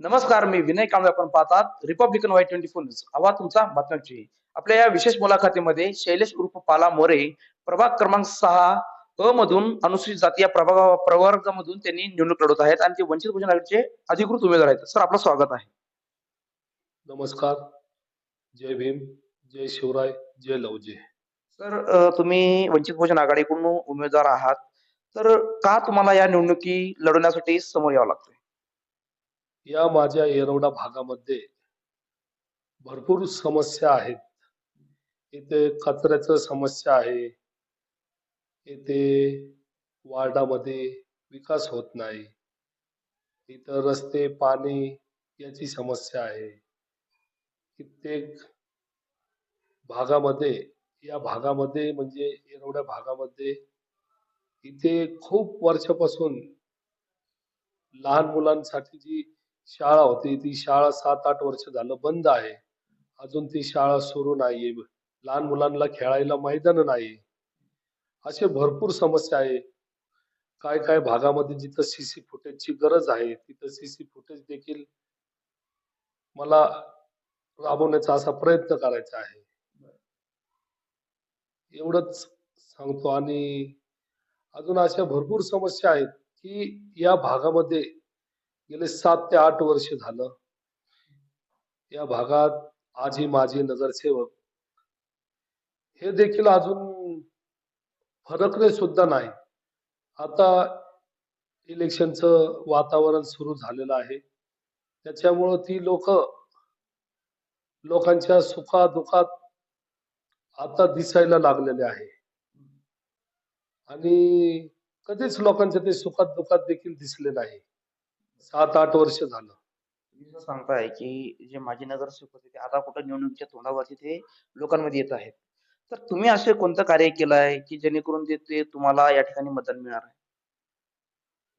नमस्कार मी विनय कांबळे आपण पाहतात. Republican Y twenty four news आवाज तुमचा बातम्यांची. आपल्या या विशेष मुलाखतीमध्ये शैलेश उर्फ पाला मोरे प्रभाग क्रमांक सहा अ मधून अनुसूचित जाती या प्रभाग प्रवर्गामधून त्यांनी निवडणूक लढवत आहेत आणि ते वंचित बहुजन आघाडीचे अधिकृत उमेदवार आहेत. सर आपलं स्वागत आहे. नमस्कार. जय भीम जय शिवराय जय लवजे. सर तुम्ही वंचित बहुजन आघाडीकडून उमेदवार आहात. तर का तुम्हाला या निवडणुकी लढवण्यासाठी समोर यावं लागतंय? या माझ्या येरवडा भागामध्ये भरपूर समस्या आहेत. इथे कचऱ्याचं समस्या आहे. इथे वार्डामध्ये विकास होत नाही. इथं रस्ते पाणी याची समस्या आहे. कित्येक भागामध्ये या भागामध्ये म्हणजे येरवड्या भागामध्ये इथे खूप वर्षापासून लहान मुलांसाठी जी शाळा होती. ती शाळा सात आठ वर्ष झालं बंद आहे. अजून ती शाळा सुरू नाहीये. लहान मुलांना खेळायला मैदान नाही असे भरपूर समस्या आहे. काय काय भागामध्ये जिथं सीसी फुटेजची गरज आहे तिथं सीसी फुटेज देखील मला राबवण्याचा असा प्रयत्न करायचा आहे. एवढंच सांगतो. आणि अजून अशा भरपूर समस्या आहेत की या भागामध्ये गेले सात ते आठ वर्ष झालं. या भागात आजी माझी नगरसेवक. हे देखील अजून फरकले सुद्धा नाही. आता इलेक्शनचं वातावरण सुरू झालेलं आहे. त्याच्यामुळं ती लोक लोकांच्या सुखादुखात आता दिसायला लागलेले आहे. आणि कधीच लोकांच्या ते सुखात दुखात देखील दिसले नाही. सात आठ वर्ष झालं. तुम्ही सांगताय की जे माजी नगरसेवक होते ते आता कुठं निवडणुकीच्या तोंडावरती ते लोकांमध्ये येत आहेत. तर तुम्ही असे कोणतं कार्य केलं आहे की जेणेकरून ते ते तुम्हाला या ठिकाणी मतदान मिळणार आहे?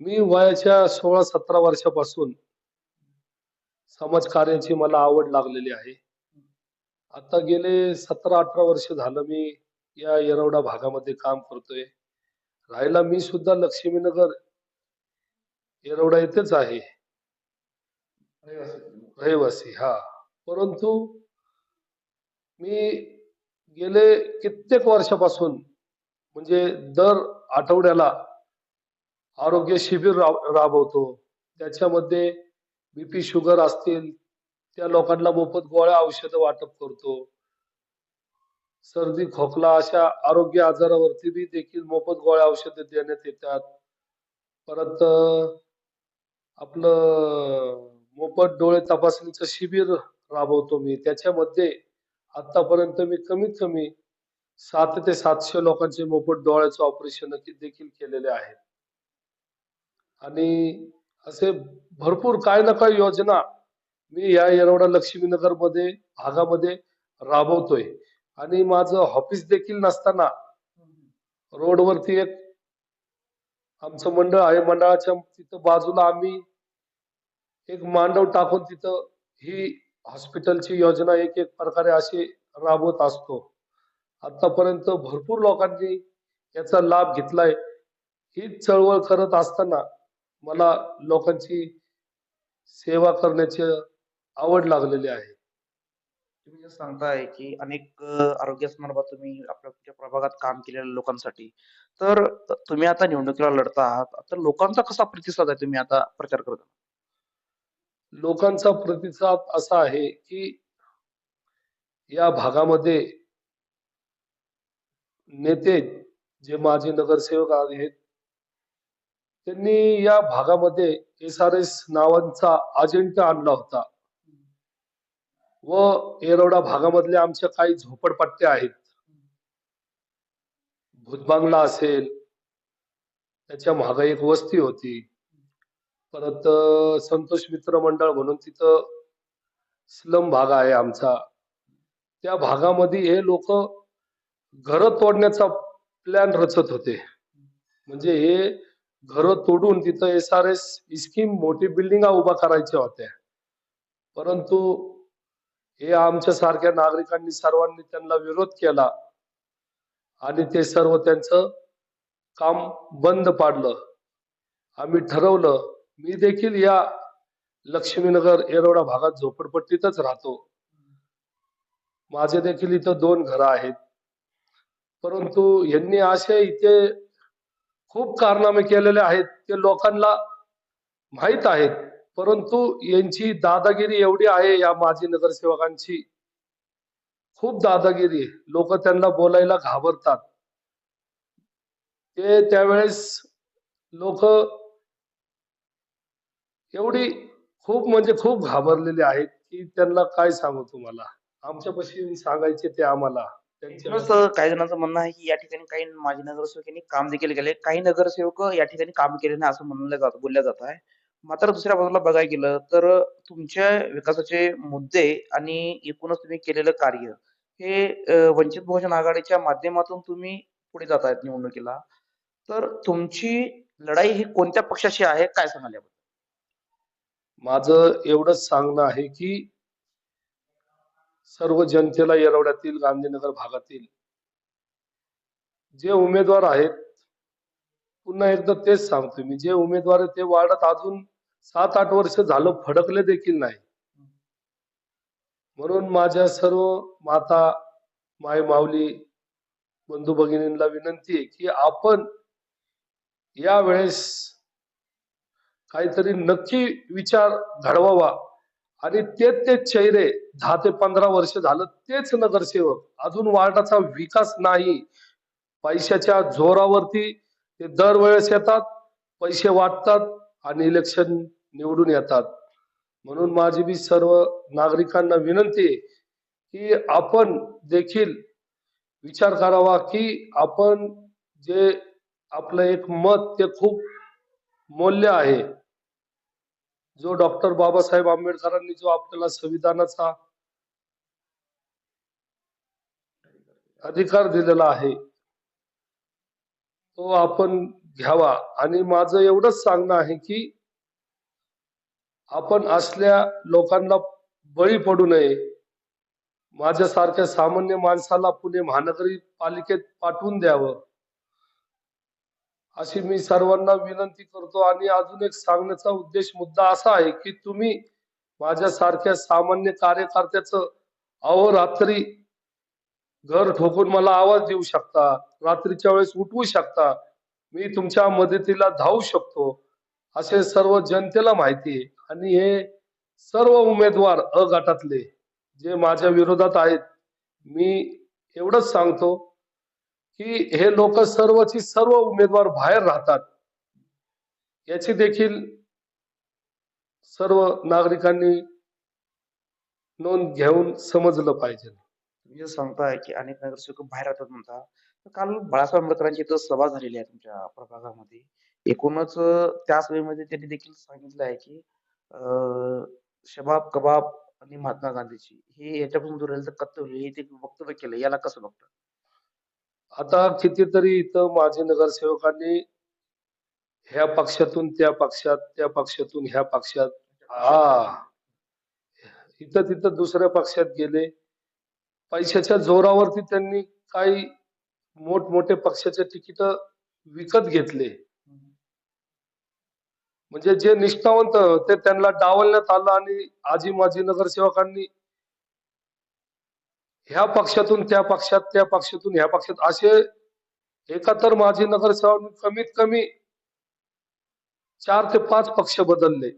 मी वयाच्या सोळा सतरा वर्षापासून समाजकार्याची मला आवड लागलेली आहे. आता गेले सतरा अठरा वर्ष झालं मी या येरवडा भागामध्ये काम करतोय. राहायला मी सुद्धा लक्ष्मीनगर येरवडा येथेच आहे. रहिवासी हा. परंतु मी गेले कित्येक वर्षापासून म्हणजे दर आठवड्याला आरोग्य शिबिर राब- राबवतो. त्याच्यामध्ये बीपी शुगर असतील त्या लोकांना मोफत गोळ्या औषधं वाटप करतो. सर्दी खोकला अशा आरोग्य आजारावरती बी देखील मोफत गोळ्या औषधे देण्यात येतात. परत आपलं मोफत डोळे तपासणीचं शिबिर राबवतो मी. त्याच्यामध्ये आतापर्यंत मी कमीत कमी सात ते सातशे लोकांचे मोफत डोळ्याचं ऑपरेशन देखील केलेले आहेत आणि असे भरपूर काय ना काय योजना मी या येरवडा लक्ष्मीनगरमध्ये भागामध्ये राबवतोय. आणि माझं ऑफिस देखील नसताना रोडवरती एक आमचं मंडळ आहे मंडळाच्या तिथं बाजूला आम्ही एक मांडव टाकून तिथं ही हॉस्पिटलची योजना एक एक प्रकारे अशी राबवत असतो. आतापर्यंत भरपूर लोकांनी याचा लाभ घेतलाय. ही चळवळ करत असताना मला लोकांची सेवा करण्याची आवड लागलेली आहे. तुम्ही जे सांगताय की अनेक अ, आरोग्यासंदर्भात तुम्ही आपल्या तुमच्या प्रभागात काम केलेल्या लोकांसाठी. तर तुम्ही आता निवडणुकीला लढता आहात. तर लोकांचा कसा प्रतिसाद आहे तुम्ही आता प्रचार करता लोकांचा प्रतिसाद असा आहे की या भागामध्ये नेते जे माजी नगरसेवक आहेत त्यांनी या भागामध्ये एस आर एस नावांचा अजेंडा आणला होता. व येरवडा भागामधल्या आमच्या काही झोपडपट्ट्या आहेत. भूतबांगला असेल त्याच्यामागे एक वस्ती होती. परत संतोष मित्र मंडळ म्हणून तिथं स्लम भाग आहे आमचा. त्या भागामध्ये हे लोक घर तोडण्याचा प्लॅन रचत होते. म्हणजे हे घर तोडून तिथं एस आर एस स्कीम मोठी बिल्डिंगा उभा करायच्या होत्या. परंतु हे आमच्या सारख्या नागरिकांनी सर्वांनी त्यांना विरोध केला. आणि ते सर्व त्यांचं काम बंद पाडलं. आम्ही ठरवलं मी देखील या लक्ष्मीनगर येरवडा भागात झोपडपट्टीतच राहतो. माझे देखील इथं दोन घरं आहेत. परंतु यांनी असे इथे खूप कारनामे केलेले आहेत ते लोकांना माहीत आहेत. परंतु यांची दादागिरी एवढी आहे या माजी नगरसेवकांची. खूप दादागिरी लोक त्यांना बोलायला घाबरतात. ते त्यावेळेस लोक एवढी खूप म्हणजे खूप घाबरलेले आहेत की त्यांना काय सांगू तुम्हाला? आमच्यापाशी सांगायचे ते आम्हाला. काही जणांचं म्हणणं आहे की या ठिकाणी काही माजी नगरसेवकांनी काम देखील केले. काही नगरसेवक या ठिकाणी काम केले नाही असं म्हणलं जात बोलल्या जात आहे. मात्र दुसऱ्या बाजूला बघायला गेलं तर तुमच्या विकासाचे मुद्दे आणि एकूणच तुम्ही केलेलं कार्य हे वंचित बहुजन आघाडीच्या माध्यमातून तुम्ही पुढे जात आहेत निवडणुकीला. तर तुमची लढाई ही कोणत्या पक्षाशी आहे? काय सांगाल याबद्दल? माझं एवढंच सांगणं आहे की सर्व जनतेला येरवड्यातील गांधीनगर भागातील जे उमेदवार आहेत पुन्हा एकदा तेच सांगतो मी. जे उमेदवार ते वाढत अजून सात आठ वर्ष झालं फडकले देखील नाही. म्हणून माझ्या सर्व माता माय माऊली बंधू भगिनींना विनंती आहे की आपण यावेळेस काहीतरी नक्की विचार घडवावा. आणि तेच तेच चेहरे दहा ते पंधरा वर्ष झालं तेच नगरसेवक अजून वार्डाचा विकास नाही. पैशाच्या जोरावरती ते दरवेळेस येतात पैसे वाटतात आणि इलेक्शन निवडून येतात. म्हणून माझी बी सर्व नागरिकांना विनंती आहे की आपण देखील विचार करावा की आपण जे आपलं एक मत ते खूप मौल्य आहे. जो डॉक्टर बाबासाहेब आंबेडकरांनी जो आपल्याला संविधानाचा अधिकार दिलेला आहे. तो आपण घ्यावा. आणि माझं एवढंच सांगणं आहे की आपण असल्या लोकांना बळी पडू नये. माझ्यासारख्या सामान्य माणसाला पुणे महानगरपालिकेत पाठवून द्यावं. अशी मी सर्वांना विनंती करतो. आणि अजून एक सांगण्याचा उद्देश मुद्दा असा आहे की तुम्ही माझ्यासारख्या सामान्य कार्यकर्त्याचं अहोरात्री घर ठोकून मला आवाज देऊ शकता रात्रीच्या वेळेस उठवू शकता. मी तुमच्या मदतीला धावू शकतो. असे सर्व जनतेला माहिती आहे. आणि हे सर्व उमेदवार अ गटातले जे माझ्या विरोधात आहेत मी एवढंच सांगतो की हे लोक सर्वची सर्व उमेदवार बाहेर राहतात. याची देखील सर्व नागरिकांनी नोंद घेऊन समजलं पाहिजे. तुम्ही जे सांगताय की अनेक नगरसेवक बाहेर राहतात म्हणता तर काल बाळासाहेब आंबेडकरांची इथं सभा झालेली आहे तुमच्या प्रभागामध्ये. एकूणच अं, त्या सभेमध्ये त्यांनी देखील सांगितलं आहे की अं, शबाब कबाब आणि महात्मा गांधीची हे याच्यापासून दूर राहिलं तर कर्तव्य हे ते वक्तव्य केलं याला कसं बघतं? आता कितीतरी इथं माजी नगरसेवकांनी ह्या पक्षातून त्या पक्षात त्या पक्षातून ह्या पक्षात हा इथं तिथं दुसऱ्या पक्षात गेले. पैशाच्या जोरावरती त्यांनी काही मोठमोठे पक्षाचे तिकीट विकत घेतले. म्हणजे जे निष्ठावंत ते त्यांना डावलण्यात आलं आणि आजी माजी नगरसेवकांनी ह्या पक्षातून त्या पक्षात त्या पक्षातून ह्या पक्षात असे एकाहत्तर माजी नगरसेवकांनी कमीत कमी चार ते पाच पक्ष बदलले.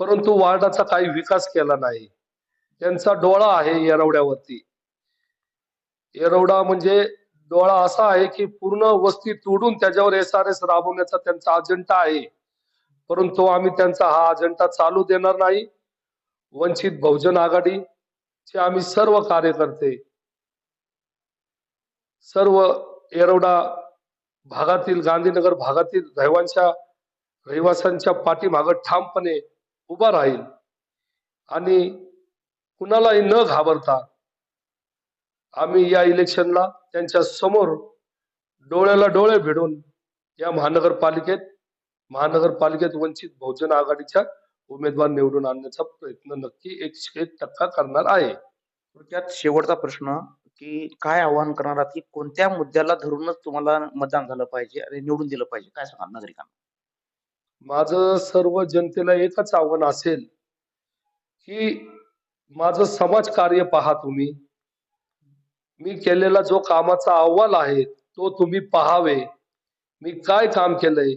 परंतु वार्डाचा काही विकास केला नाही. त्यांचा डोळा आहे येरवड्यावरती. येरवडा म्हणजे डोळा असा आहे की पूर्ण वस्ती तोडून त्याच्यावर एस आर एस राबवण्याचा त्यांचा अजेंडा आहे. परंतु आम्ही त्यांचा हा अजेंडा चालू देणार नाही. वंचित बहुजन आघाडी चे आम्ही सर्व कार्यकर्ते सर्व येरवडा भागातील गांधीनगर भागातील रहिवांच्या रहिवाशांच्या पाठीमागं ठामपणे उभा राहील. आणि कुणालाही न घाबरता आम्ही या इलेक्शनला त्यांच्यासमोर डोळ्याला डोळे भिडून या महानगरपालिकेत महानगरपालिकेत वंचित बहुजन आघाडीच्या उमेदवार निवडून आणण्याचा प्रयत्न नक्की एकशे एक टक्का करणार आहे. थोडक्यात शेवटचा प्रश्न की काय आव्हान करणार आहात की कोणत्या मुद्द्याला धरूनच तुम्हाला मतदान झालं पाहिजे आणि निवडून दिलं पाहिजे? काय सांगाल नागरिकांना? माझं सर्व जनतेला एकच आव्हान असेल की माझं समाज कार्य पहा तुम्ही. मी केलेला जो कामाचा अहवाल आहे तो तुम्ही पहावे. मी काय काम केलंय?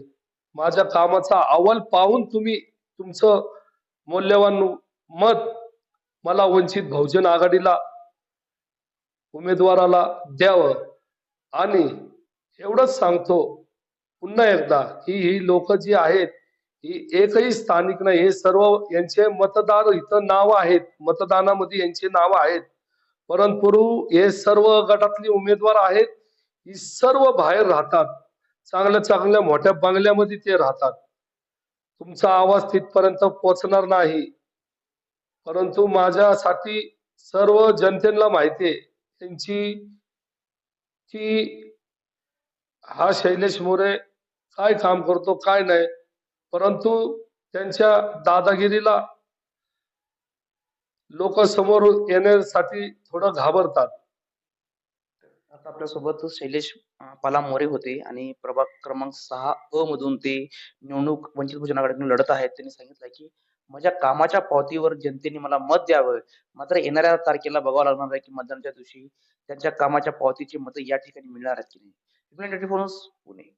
माझ्या कामाचा अहवाल पाहून तुम्ही तुमचं मौल्यवान मत मला वंचित बहुजन आघाडीला उमेदवाराला द्यावं. आणि एवढंच सांगतो पुन्हा एकदा की ही लोक जी आहेत ही एकही स्थानिक नाही हे सर्व यांचे मतदार इथं नाव आहेत मतदानामध्ये यांचे नाव आहेत. परंतु हे सर्व गटातली उमेदवार आहेत ही सर्व बाहेर राहतात. चांगल्या चांगल्या मोठ्या बंगल्यामध्ये ते राहतात. तुमचा आवाज तिथपर्यंत पोचणार नाही. परंतु माझ्यासाठी सर्व जनतेला माहिती आहे त्यांची की हा शैलेश मोरे काय काम करतो काय नाही. परंतु त्यांच्या दादागिरीला लोक समोर येण्यासाठी थोडं घाबरतात. आता आपल्यासोबत शैलेश पाला मोरे होते आणि प्रभाग क्रमांक सहा अ मधून ते निवडणूक वंचित बहुजन आघाडीतून लढत आहेत. त्यांनी सांगितलं की माझ्या कामाच्या पावतीवर जनतेने मला मत द्यावं. मात्र येणाऱ्या तारखेला बघावं लागणार आहे की मतदानाच्या दिवशी त्यांच्या कामाच्या पावतीची मतं या ठिकाणी मिळणार आहेत की नाही. पुणे.